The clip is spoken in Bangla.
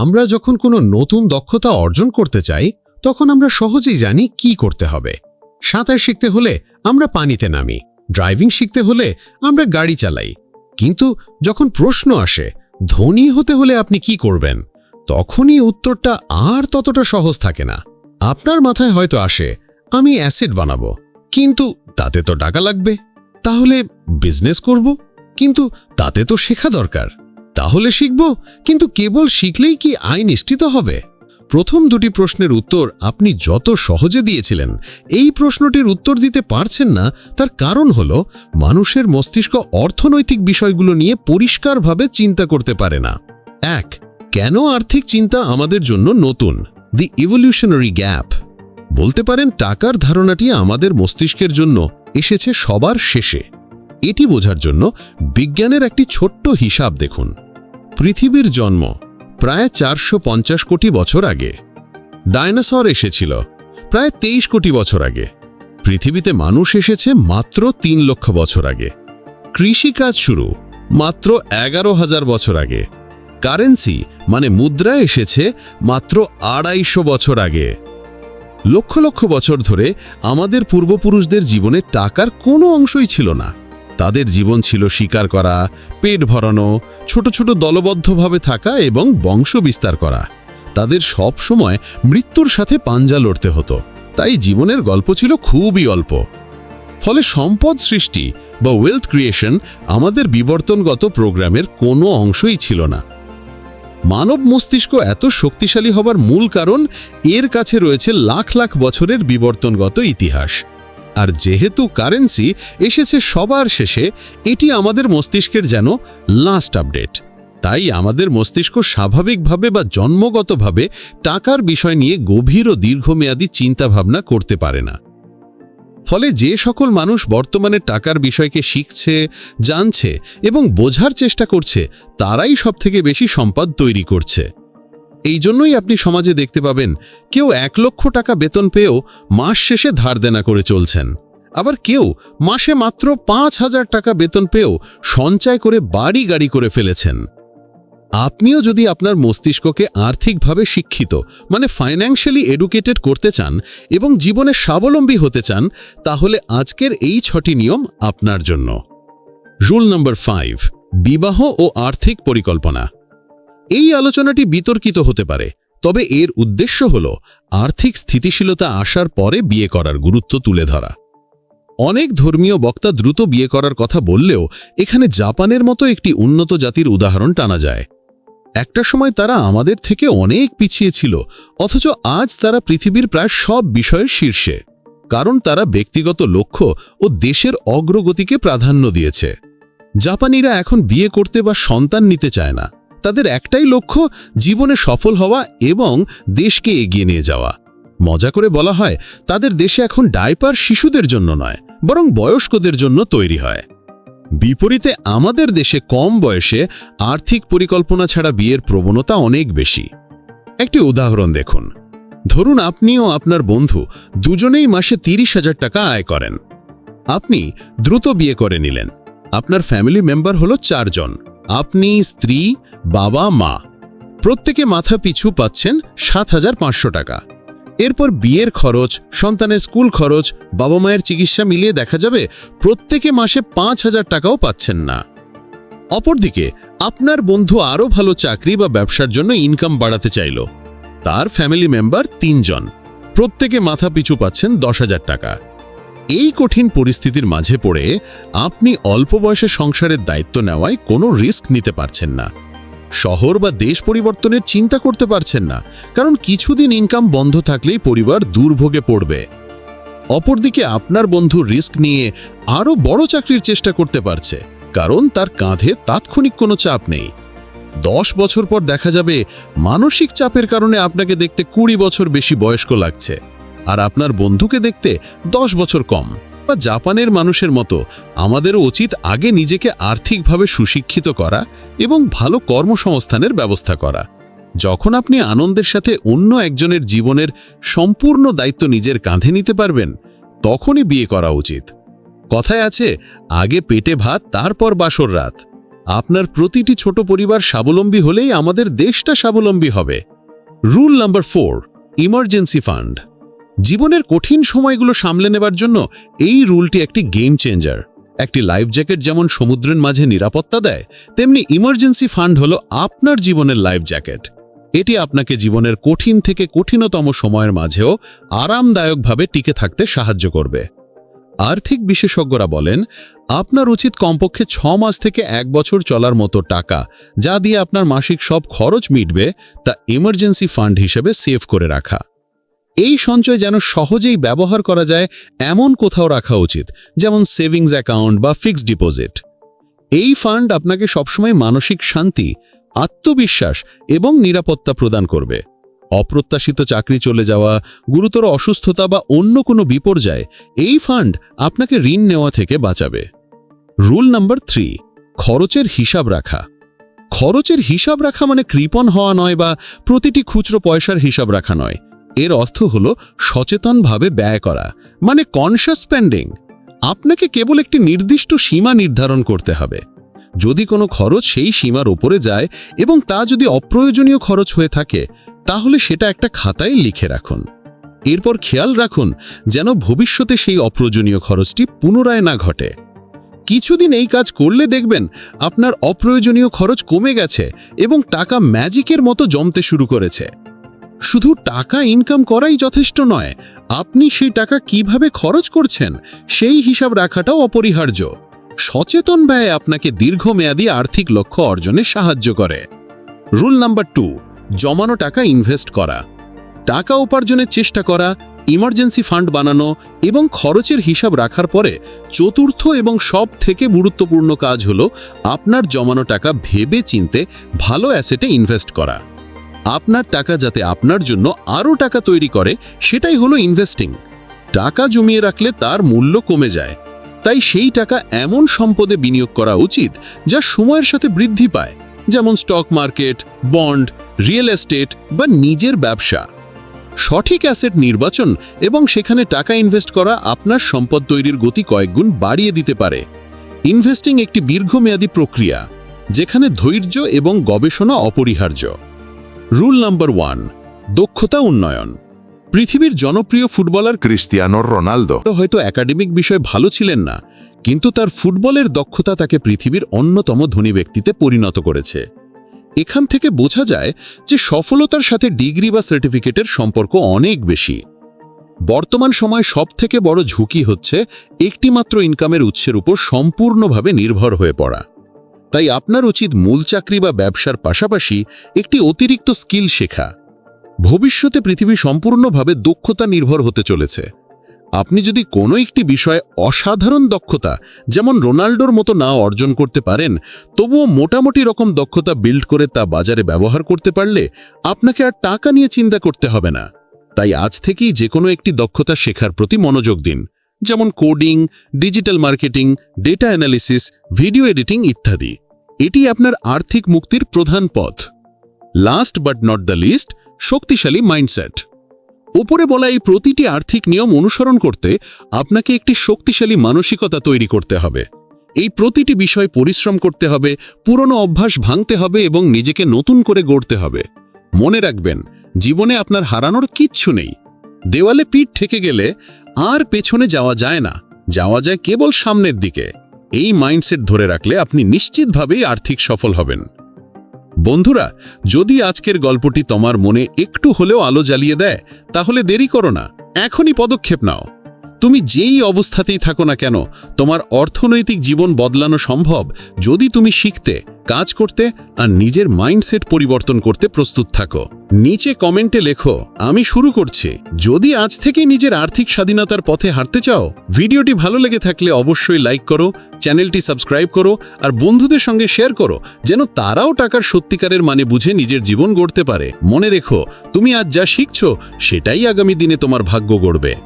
আমরা যখন কোনো নতুন দক্ষতা অর্জন করতে চাই, তখন আমরা সহজেই জানি কি করতে হবে। সাঁতার শিখতে হলে আমরা পানিতে নামি, ড্রাইভিং শিখতে হলে আমরা গাড়ি চালাই। কিন্তু যখন প্রশ্ন আসে, ধনী হতে হলে আপনি কি করবেন? তখনই উত্তরটা আর ততটা সহজ থাকে না। আপনার মাথায় হয়তো আসে, আমি অ্যাসিড বানাবো। কিন্তু তাতে তো টাকা লাগবে। তাহলে বিজনেস করব। কিন্তু তাতে তো শেখা দরকার। তাহলে শিখব, কিন্তু কেবল শিখলেই কি আয় নিশ্চিত হবে? প্রথম দুটি প্রশ্নের উত্তর আপনি যত সহজে দিয়েছিলেন, এই প্রশ্নটির উত্তর দিতে পারছেন না, তার কারণ হল মানুষের মস্তিষ্ক অর্থনৈতিক বিষয়গুলো নিয়ে পরিষ্কারভাবে চিন্তা করতে পারে না। এক, কেন আর্থিক চিন্তা আমাদের জন্য নতুন? দি ইভলিউশনারি গ্যাপ বলতে পারেন টাকার ধারণাটি আমাদের মস্তিষ্কের জন্য এসেছে সবার শেষে। এটি বোঝার জন্য বিজ্ঞানের একটি ছোট্ট হিসাব দেখুন। পৃথিবীর জন্ম প্রায় চারশো পঞ্চাশ কোটি বছর আগে। ডায়নাসর এসেছিল প্রায় তেইশ কোটি বছর আগে। পৃথিবীতে মানুষ এসেছে মাত্র তিন লক্ষ বছর আগে। কৃষিকাজ শুরু মাত্র এগারো হাজার বছর আগে। কারেন্সি মানে মুদ্রা এসেছে মাত্র আড়াইশো বছর আগে। লক্ষ লক্ষ বছর ধরে আমাদের পূর্বপুরুষদের জীবনে টাকার কোনো অংশই ছিল না। তাদের জীবন ছিল শিকার করা, পেট ভরানো, ছোট ছোট দলবদ্ধভাবে থাকা এবং বংশ বিস্তার করা। তাদের সব সময় মৃত্যুর সাথে পাঞ্জা লড়তে হতো। তাই জীবনের গল্প ছিল খুবই অল্প। ফলে সম্পদ সৃষ্টি বা ওয়েলথ ক্রিয়েশন আমাদের বিবর্তনগত প্রোগ্রামের কোনো অংশই ছিল না। মানব মস্তিষ্ক এত শক্তিশালী হবার মূল কারণ এর কাছে রয়েছে লাখ লাখ বছরের বিবর্তনগত ইতিহাস। আর যেহেতু কারেন্সি এসেছে সবার শেষে, এটি আমাদের মস্তিষ্কের যেন লাস্ট আপডেট তাই আমাদের মস্তিষ্ক স্বাভাবিকভাবে বা জন্মগতভাবে টাকার বিষয় নিয়ে গভীর ও দীর্ঘমেয়াদী চিন্তাভাবনা করতে পারে না। ফলে যে সকল মানুষ বর্তমানে টাকার বিষয়কে শিখছে, জানছে এবং বোঝার চেষ্টা করছে, তারাই সবথেকে বেশি সম্পদ তৈরি করছে। এই জন্যই আপনি সমাজে দেখতে পাবেন, কেউ এক লক্ষ টাকা বেতন পেয়েও মাস শেষে ধার দেনা করে চলছেন। আবার কেউ মাসে মাত্র পাঁচ হাজার টাকা বেতন পেয়েও সঞ্চয় করে বাড়ি গাড়ি করে ফেলেছেন। আপনিও যদি আপনার মস্তিষ্ককে আর্থিকভাবে শিক্ষিত মানে ফাইন্যান্সিয়ালি এডুকেটেড করতে চান এবং জীবনে স্বাবলম্বী হতে চান, তাহলে আজকের এই ছটি নিয়ম আপনার জন্য। রুল নম্বর ফাইভ বিবাহ ও আর্থিক পরিকল্পনা। এই আলোচনাটি বিতর্কিত হতে পারে, তবে এর উদ্দেশ্য হল আর্থিক স্থিতিশীলতা আসার পরে বিয়ে করার গুরুত্ব তুলে ধরা। অনেক ধর্মীয় বক্তা দ্রুত বিয়ে করার কথা বললেও এখানে জাপানের মতো একটি উন্নত জাতির উদাহরণ টানা যায়। একটা সময় তারা আমাদের থেকে অনেক পিছিয়ে ছিল, অথচ আজ তারা পৃথিবীর প্রায় সব বিষয়ের শীর্ষে, কারণ তারা ব্যক্তিগত লক্ষ্য ও দেশের অগ্রগতিকে প্রাধান্য দিয়েছে। জাপানিরা এখন বিয়ে করতে বা সন্তান নিতে চায় না। তাদের একটাই লক্ষ্য, জীবনে সফল হওয়া এবং দেশকে এগিয়ে নিয়ে যাওয়া। মজা করে বলা হয়, তাদের দেশে এখন ডাইপার শিশুদের জন্য নয়, বরং বয়স্কদের জন্য তৈরি হয়। বিপরীতে আমাদের দেশে কম বয়সে আর্থিক পরিকল্পনা ছাড়া বিয়ের প্রবণতা অনেক বেশি। একটি উদাহরণ দেখুন। ধরুন আপনি ও আপনার বন্ধু দুজনেই মাসে তিরিশ হাজার টাকা আয় করেন। আপনি দ্রুত বিয়ে করে নিলেন। আপনার ফ্যামিলি মেম্বার হলো চারজন। আপনি, স্ত্রী বাবা, মা। প্রত্যেকে মাথা পিছু পাচ্ছেন সাত হাজার পাঁচশো টাকা। এরপর বিয়ের খরচ, সন্তানের স্কুল খরচ, বাবা মায়ের চিকিৎসা মিলিয়ে দেখা যাবে প্রত্যেকে মাসে পাঁচ হাজার টাকাও পাচ্ছেন না। অপরদিকে, আপনার বন্ধু আরও ভালো চাকরি বা ব্যবসার জন্য ইনকাম বাড়াতে চাইল। তার ফ্যামিলি মেম্বার তিনজন। প্রত্যেকে মাথা পিছু পাচ্ছেন দশ হাজার টাকা। এই কঠিন পরিস্থিতির মাঝে পড়ে আপনি অল্প বয়সে সংসারের দায়িত্ব নেওয়ায় কোনো রিস্ক নিতে পারছেন না। শহর বা দেশ পরিবর্তনের চিন্তা করতে পারছেন না, কারণ কিছুদিন ইনকাম বন্ধ থাকলেই পরিবার দুর্ভোগে পড়বে। অপরদিকে আপনার বন্ধু রিস্ক নিয়ে আরও বড় চাকরির চেষ্টা করতে পারছে, কারণ তার কাঁধে তাৎক্ষণিক কোনো চাপ নেই। দশ বছর পর দেখা যাবে মানসিক চাপের কারণে আপনাকে দেখতে কুড়ি বছর বেশি বয়স্ক লাগছে, আর আপনার বন্ধুকে দেখতে দশ বছর কম। বা জাপানের মানুষের মতো আমাদেরও উচিত আগে নিজেকে আর্থিকভাবে সুশিক্ষিত করা এবং ভালো কর্মসংস্থানের ব্যবস্থা করা। যখন আপনি আনন্দের সাথে অন্য একজনের জীবনের সম্পূর্ণ দায়িত্ব নিজের কাঁধে নিতে পারবেন, তখনই বিয়ে করা উচিত। কথায় আছে, আগে পেটে ভাত, তারপর বাসর রাত। আপনার প্রতিটি ছোট পরিবার স্বাবলম্বী হলেই আমাদের দেশটা স্বাবলম্বী হবে। Rule number four, emergency fund. জীবনের কঠিন সময়গুলো সামলে নেবার জন্য এই রুলটি একটি গেম চেঞ্জার একটি লাইফ জ্যাকেট যেমন সমুদ্রের মাঝে নিরাপত্তা দেয়, তেমনি ইমার্জেন্সি ফান্ড হলো আপনার জীবনের লাইফ জ্যাকেট এটি আপনাকে জীবনের কঠিন থেকে কঠিনতম সময়ের মাঝেও আরামদায়কভাবে টিকে থাকতে সাহায্য করবে। আর্থিক বিশেষজ্ঞরা বলেন, আপনার উচিত কমপক্ষে ছ মাস থেকে এক বছর চলার মতো টাকা, যা দিয়ে আপনার মাসিক সব খরচ মিটবে, তা ইমার্জেন্সি ফান্ড হিসেবে সেভ করে রাখা। এই সঞ্চয় যেন সহজেই ব্যবহার করা যায় এমন কোথাও রাখা উচিত, যেমন সেভিংস অ্যাকাউন্ট বা ফিক্সড ডিপোজিট। এই ফান্ড আপনাকে সবসময় মানসিক শান্তি, আত্মবিশ্বাস এবং নিরাপত্তা প্রদান করবে। অপ্রত্যাশিত চাকরি চলে যাওয়া, গুরুতর অসুস্থতা বা অন্য কোনো বিপর্যয়, এই ফান্ড আপনাকে ঋণ নেওয়া থেকে বাঁচাবে। রুল নাম্বার থ্রি, খরচের হিসাব রাখা। খরচের হিসাব রাখা মানে কৃপণ হওয়া নয় বা প্রতিটি খুচরো পয়সার হিসাব রাখা নয়। এর অর্থ হল সচেতনভাবে ব্যয় করা মানে কনশাস স্পেন্ডিং আপনাকে কেবল একটি নির্দিষ্ট সীমা নির্ধারণ করতে হবে। যদি কোনো খরচ সেই সীমার ওপরে যায় এবং তা যদি অপ্রয়োজনীয় খরচ হয়ে থাকে, তাহলে সেটা একটা খাতায় লিখে রাখুন। এরপর খেয়াল রাখুন যেন ভবিষ্যতে সেই অপ্রয়োজনীয় খরচটি পুনরায় না ঘটে। কিছুদিন এই কাজ করলে দেখবেন আপনার অপ্রয়োজনীয় খরচ কমে গেছে এবং টাকা ম্যাজিকের মতো জমতে শুরু করেছে। শুধু টাকা ইনকাম করাই যথেষ্ট নয়, আপনি সেই টাকা কীভাবে খরচ করছেন, সেই হিসাব রাখাটাও অপরিহার্য। সচেতন ব্যয় আপনাকে দীর্ঘমেয়াদী আর্থিক লক্ষ্য অর্জনে সাহায্য করে। রুল নাম্বার টু জমানো টাকা ইনভেস্ট করা। টাকা উপার্জনের চেষ্টা করা ইমার্জেন্সি ফান্ড বানানো এবং খরচের হিসাব রাখার পরে চতুর্থ এবং সব থেকে গুরুত্বপূর্ণ কাজ হল আপনার জমানো টাকা ভেবে চিনতে ভালো অ্যাসেটে ইনভেস্ট করা। আপনার টাকা যাতে আপনার জন্য আরও টাকা তৈরি করে, সেটাই হলো ইনভেস্টিং টাকা জমিয়ে রাখলে তার মূল্য কমে যায়। তাই সেই টাকা এমন সম্পদে বিনিয়োগ করা উচিত যা সময়ের সাথে বৃদ্ধি পায়, যেমন stock market bond real estate বা নিজের ব্যবসা। সঠিক অ্যাসেট নির্বাচন এবং সেখানে টাকা ইনভেস্ট করা আপনার সম্পদ তৈরির গতি কয়েকগুণ বাড়িয়ে দিতে পারে। ইনভেস্টিং একটি দীর্ঘমেয়াদী প্রক্রিয়া, যেখানে ধৈর্য এবং গবেষণা অপরিহার্য। রুল নাম্বার ওয়ান দক্ষতা উন্নয়ন। পৃথিবীর জনপ্রিয় ফুটবলার Cristiano Ronaldo. হয়তো একাডেমিক বিষয় ভালো ছিলেন না কিন্তু তার ফুটবলের দক্ষতা তাকে পৃথিবীর অন্যতম ধনী ব্যক্তিতে পরিণত করেছে। এখান থেকে বোঝা যায় যে সফলতার সাথে ডিগ্রি বা সার্টিফিকেটের সম্পর্ক অনেক বেশি। বর্তমান সময় সবথেকে বড় ঝুঁকি হচ্ছে একটিমাত্র ইনকামের উৎসের উপর সম্পূর্ণভাবে নির্ভর হয়ে পড়া। তাই আপনার উচিত মূল চাকরি বা ব্যবসার পাশাপাশি একটি অতিরিক্ত স্কিল শেখা। ভবিষ্যতে পৃথিবী সম্পূর্ণভাবে দক্ষতা নির্ভর হতে চলেছে। আপনি যদি কোনো একটি বিষয়ে অসাধারণ দক্ষতা, যেমন রোনাল্ডোর মতো না অর্জন করতে পারেন, তবুও মোটামুটি রকম দক্ষতা বিল্ড করে তা বাজারে ব্যবহার করতে পারলে আপনাকে আর টাকা নিয়ে চিন্তা করতে হবে না। তাই আজ থেকেই যে কোনো একটি দক্ষতা শেখার প্রতি মনোযোগ দিন। যেমন coding digital marketing data analysis video editing ইত্যাদি। এটি আপনার আর্থিক মুক্তির প্রধান পথ। Last but not the least শক্তিশালী মাইন্ডসেট ওপরে বলা এই প্রতিটি আর্থিক নিয়ম অনুসরণ করতে আপনাকে একটি শক্তিশালী মানসিকতা তৈরি করতে হবে। এই প্রতিটি বিষয় পরিশ্রম করতে হবে, পুরনো অভ্যাস ভাঙতে হবে এবং নিজেকে নতুন করে গড়তে হবে। মনে রাখবেন, জীবনে আপনার হারানোর কিচ্ছু নেই। দেওয়ালে পিঠ ঠেকে গেলে আর পেছনে যাওয়া যায় না। যাওয়া যায় কেবল সামনের দিকে। এই মাইন্ডসেট ধরে রাখলে আপনি নিশ্চিতভাবেই আর্থিক সফল হবেন। বন্ধুরা, যদি আজকের গল্পটি তোমার মনে একটু হলেও আলো জ্বালিয়ে দেয়, তাহলে দেরি করো না। এখনই পদক্ষেপ নাও। তুমি যেই অবস্থাতেই থাকো না কেন, তোমার অর্থনৈতিক জীবন বদলানো সম্ভব যদি তুমি শিখতে। কাজ করতে আর নিজের মাইন্ডসেট পরিবর্তন করতে প্রস্তুত থাকো। নিচে কমেন্টে লেখো, আমি শুরু করছি। যদি আজ থেকে নিজের আর্থিক স্বাধীনতার পথে হাঁটতে চাও, ভিডিওটি ভালো লেগে থাকলে অবশ্যই লাইক করো, চ্যানেলটি সাবস্ক্রাইব করো, আর বন্ধুদের সঙ্গে শেয়ার করো, যেন তারাও টাকার সত্যিকারের মানে বুঝে নিজের জীবন গড়তে পারে। মনে রেখো, তুমি আজ যা শিখছো, সেটাই আগামী দিনে তোমার ভাগ্য গড়বে।